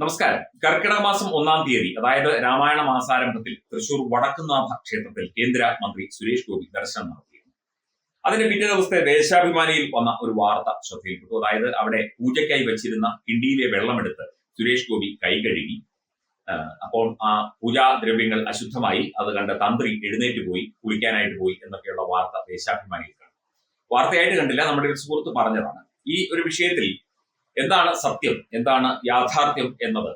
നമസ്കാരം. കർക്കിടക മാസം ഒന്നാം തീയതി അതായത് രാമായണ മാസാരംഭത്തിൽ തൃശൂർ വടക്കുന്നാഥ ക്ഷേത്രത്തിൽ കേന്ദ്ര മന്ത്രി സുരേഷ് ഗോപി ദർശനം നടത്തിയിരുന്നു. അതിന് പിറ്റേ ദിവസത്തെ ദേശാഭിമാനിയിൽ വന്ന ഒരു വാർത്ത ശ്രദ്ധയിൽപ്പെട്ടു. അതായത് അവിടെ പൂജയ്ക്കായി വെച്ചിരുന്ന കിണ്ടിയിലെ വെള്ളമെടുത്ത് സുരേഷ് ഗോപി കൈ കഴുകി. അപ്പോൾ ആ പൂജാദ്രവ്യങ്ങൾ അശുദ്ധമായി. അത് കണ്ട് തന്ത്രി എഴുന്നേറ്റ് പോയി കുളിക്കാനായിട്ട് പോയി എന്നൊക്കെയുള്ള വാർത്ത ദേശാഭിമാനിയിൽ കണ്ടു. വാർത്തയായിട്ട് കണ്ടില്ല നമ്മുടെ ഒരു സുഹൃത്ത് പറഞ്ഞതാണ്. ഈ ഒരു വിഷയത്തിൽ എന്താണ് സത്യം? എന്താണ് യാഥാർത്ഥ്യം എന്നത്?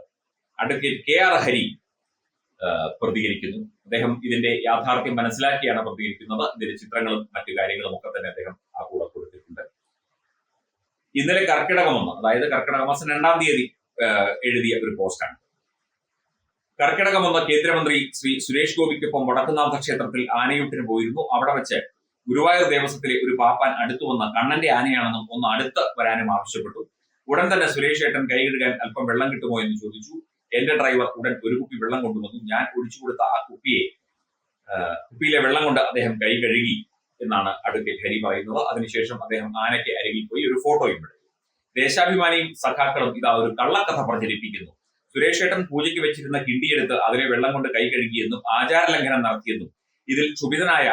അഡ്വക്കേറ്റ് കെ ആർ ഹരി പ്രതികരിക്കുന്നു. അദ്ദേഹം ഇതിന്റെ യാഥാർത്ഥ്യം മനസ്സിലാക്കിയാണ് പ്രതികരിക്കുന്നത്. ഇതിന്റെ ചിത്രങ്ങളും മറ്റു കാര്യങ്ങളും ഒക്കെ തന്നെ അദ്ദേഹം ആ കൂടെ കൊടുത്തിട്ടുണ്ട്. ഇന്നലെ കർക്കിടകം ഒന്ന് അതായത് കർക്കിടക മാസം രണ്ടാം തീയതി എഴുതിയ ഒരു പോസ്റ്റാണ്. കർക്കിടകം ഒന്ന് കേന്ദ്രമന്ത്രി ശ്രീ സുരേഷ് ഗോപിക്കൊപ്പം വടക്കുന്നാഥ ക്ഷേത്രത്തിൽ ആനയൂട്ടിന് പോയിരുന്നു. അവിടെ വെച്ച് ഗുരുവായൂർ ദേവസ്വത്തിലെ ഒരു പാപ്പാൻ അടുത്തു വന്ന കണ്ണന്റെ ആനയാണെന്നും ഒന്ന് അടുത്ത് വരാനും ആവശ്യപ്പെട്ടു. ഉടൻ തന്നെ സുരേഷ് ഏട്ടൻ കൈ കഴുകാൻ അല്പം വെള്ളം കിട്ടുമോ എന്ന് ചോദിച്ചു. എന്റെ ഡ്രൈവർ ഉടൻ ഒരു കുപ്പി വെള്ളം കൊണ്ടുവന്നു. ഞാൻ ഒഴിച്ചു കൊടുത്ത ആ കുപ്പിയെ കുപ്പിയിലെ വെള്ളം കൊണ്ട് അദ്ദേഹം കൈ കഴുകി എന്നാണ് അഡ്വക്കേറ്റ് ഹരി പറയുന്നത്. അതിനുശേഷം അദ്ദേഹം ആനയ്ക്ക് അരികിൽ പോയി ഒരു ഫോട്ടോയും എടുത്തു. ദേശാഭിമാനിയും സഖാക്കളും ഇതാ ഒരു കള്ളക്കഥ പ്രചരിപ്പിക്കുന്നു. സുരേഷ് ഏട്ടൻ പൂജയ്ക്ക് വെച്ചിരുന്ന കിണ്ടിയെടുത്ത് അതിലെ വെള്ളം കൊണ്ട് കൈ കഴുകിയെന്നും ആചാരലംഘനം നടത്തിയെന്നും ഇതിൽ ക്ഷുഭിതനായ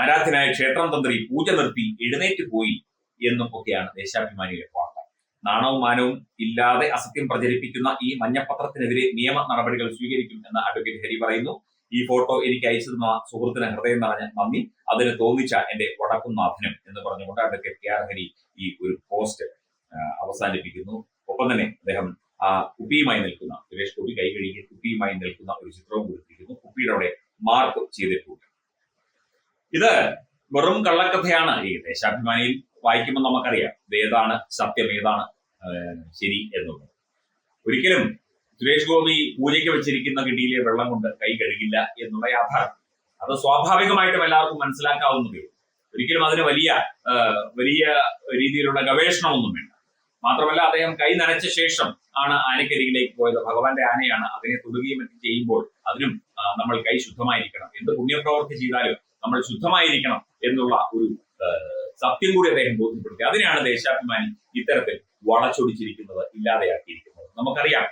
ആരാധനായ ക്ഷേത്രം തന്ത്രി പൂജ നിർത്തി എഴുന്നേറ്റ് പോയി എന്നും ഒക്കെയാണ് ദേശാഭിമാനിയുടെ വാർത്ത നാണവും മാനവും ഇല്ലാതെ അസത്യം പ്രചരിപ്പിക്കുന്ന ഈ മഞ്ഞപ്പത്രത്തിനെതിരെ നിയമ നടപടികൾ സ്വീകരിക്കും എന്ന് അഡ്വക്കേറ്റ് ഹരി പറയുന്നു. ഈ ഫോട്ടോ എനിക്ക് അയച്ചു തന്ന സുഹൃത്തിന് ഹൃദയം നിറഞ്ഞ നന്ദി. അതിന് തോന്നിച്ച എന്റെ വടക്കുംനാഥനും എന്ന് പറഞ്ഞുകൊണ്ട് അഡ്വക്കേറ്റ് കെ ആർ ഹരി ഈ ഒരു പോസ്റ്റ് അവസാനിപ്പിക്കുന്നു. ഒപ്പം തന്നെ അദ്ദേഹം ആ കുപ്പിയുമായി നിൽക്കുന്ന സുരേഷ് ഗോപി കൈ കഴുകി കുപ്പിയുമായി നിൽക്കുന്ന ഒരു ചിത്രവും കൊടുത്തിരിക്കുന്നു. കുപ്പിയുടെ അവിടെ മാർക്ക് ചെയ്തിട്ടുണ്ട്. ഇത് വെറും കള്ളക്കഥയാണ് ഈ ദേശാഭിമാനിയിൽ വായിക്കുമ്പോൾ നമുക്കറിയാം ഇത് ഏതാണ് സത്യം ഏതാണ് ശരി എന്നുള്ളത്. ഒരിക്കലും സുരേഷ് ഗോപി പൂജയ്ക്ക് വെച്ചിരിക്കുന്ന കിടിയിലെ വെള്ളം കൊണ്ട് കൈ കഴുകില്ല എന്നുള്ള യാഥാർത്ഥ്യം. അത് സ്വാഭാവികമായിട്ടും എല്ലാവർക്കും മനസ്സിലാക്കാവുന്നതേ ഒരിക്കലും അതിന് വലിയ വലിയ രീതിയിലുള്ള ഗവേഷണമൊന്നും വേണ്ട. മാത്രമല്ല അദ്ദേഹം കൈ നനച്ച ശേഷം ആണ് ആനക്കരികിലേക്ക് പോയത്. ഭഗവാന്റെ ആനയാണ് അതിനെ തൊടുകയും മറ്റും ചെയ്യുമ്പോൾ അതിനും നമ്മൾ കൈ ശുദ്ധമായിരിക്കണം. എന്ത് പുണ്യപ്രവർത്തി ചെയ്താലും നമ്മൾ ശുദ്ധമായിരിക്കണം എന്നുള്ള ഒരു സത്യം കൂടി അദ്ദേഹം ബോധ്യപ്പെടുത്തി. അതിനാണ് ദേശാഭിമാനി ഇത്തരത്തിൽ വളച്ചൊടിച്ചിരിക്കുന്നത് ഇല്ലാതെയാക്കിയിരിക്കുന്നത്. നമുക്കറിയാം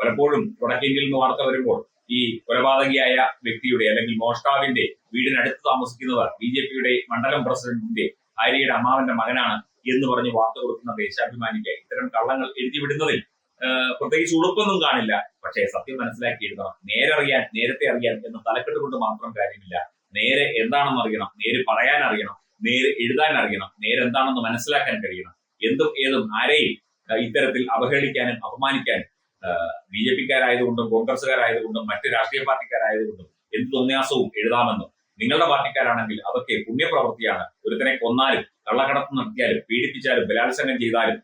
പലപ്പോഴും വടക്കേന്ത്യയിൽ നിന്ന് വാർത്ത വരുമ്പോൾ ഈ കൊലപാതകിയായ വ്യക്തിയുടെ അല്ലെങ്കിൽ മോഷ്ടാവിന്റെ വീടിനടുത്ത് താമസിക്കുന്നവർ ബി ജെ പിയുടെ മണ്ഡലം പ്രസിഡന്റിന്റെ ഭാര്യയുടെ അമ്മാവന്റെ മകനാണ് എന്ന് പറഞ്ഞ് വാർത്ത കൊടുക്കുന്ന ദേശാഭിമാനിക്ക് ഇത്തരം കള്ളങ്ങൾ എഴുതി വിടുന്നതിൽ ആ, പ്രത്യേകിച്ച് ഉളുപ്പൊന്നും കാണില്ല. പക്ഷേ സത്യം മനസ്സിലാക്കി എഴുതണം നേരെ അറിയാൻ നേരത്തെ അറിയാൻ എന്ന തലക്കെട്ട് കൊണ്ട് മാത്രം കാര്യമില്ല. നേരെ എന്താണെന്ന് അറിയണം. നേര് പറയാൻ അറിയണം. നേര് എഴുതാൻ അറിയണം. നേരെന്താണെന്ന് മനസ്സിലാക്കാൻ കഴിയണം. എന്തും ഏതും ആരെയും ഇത്തരത്തിൽ അവഹേളിക്കാനും അപമാനിക്കാനും ബി ജെ പിക്കാരായതുകൊണ്ടും കോൺഗ്രസ്സുകാരായതുകൊണ്ടും മറ്റ് രാഷ്ട്രീയ പാർട്ടിക്കാരായതുകൊണ്ടും എന്ത് തോന്നിയാസവും എഴുതാമെന്നും നിങ്ങളുടെ പാർട്ടിക്കാരാണെങ്കിൽ അതൊക്കെ പുണ്യപ്രവൃത്തിയാണ്. ഒരുത്തനെ കൊന്നാലും കള്ളക്കടത്ത് നടത്തിയാലും പീഡിപ്പിച്ചാലും ബലാത്സംഗം ചെയ്താലും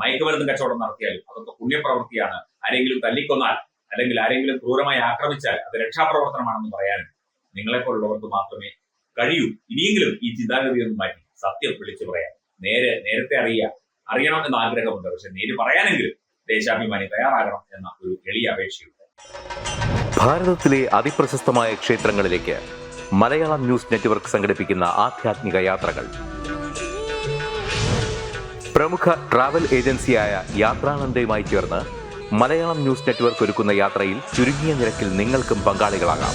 മയക്കുമരുന്ന് കച്ചവടം നടത്തിയാലും അതൊക്കെ പുണ്യപ്രവൃത്തിയാണ്. ആരെങ്കിലും തല്ലിക്കൊന്നാൽ അല്ലെങ്കിൽ ആരെങ്കിലും ക്രൂരമായി ആക്രമിച്ചാൽ അത് രക്ഷാപ്രവർത്തനമാണെന്ന് പറയാനും നിങ്ങളെപ്പോലുള്ളവർക്ക് മാത്രമേ കഴിയൂ. ഇനിയെങ്കിലും ഈ ചിന്താഗതി ഒന്ന് മാറ്റി. സത്യം വിളിച്ചു പറയാം. നേരെ നേരത്തെ അറിയുക. അറിയണം എന്ന ആഗ്രഹമുണ്ട്. പക്ഷെ നേര് പറയാനെങ്കിലും ദേശാഭിമാനി തയ്യാറാകണം എന്ന ഒരു എളിയ അപേക്ഷയുണ്ട്. ഭാരതത്തിലെ അതിപ്രശസ്തമായ ക്ഷേത്രങ്ങളിലേക്ക് മലയാളം ന്യൂസ് നെറ്റ്വർക്ക് സംഘടിപ്പിക്കുന്ന ആധ്യാത്മിക യാത്രകൾ. പ്രമുഖ ട്രാവൽ ഏജൻസിയായ യാത്രാനന്ദയുമായി ചേർന്ന് മലയാളം ന്യൂസ് നെറ്റ്വർക്ക് ഒരുക്കുന്ന യാത്രയിൽ ചുരുങ്ങിയ നിരക്കിൽ നിങ്ങൾക്കും പങ്കാളികളാകാം.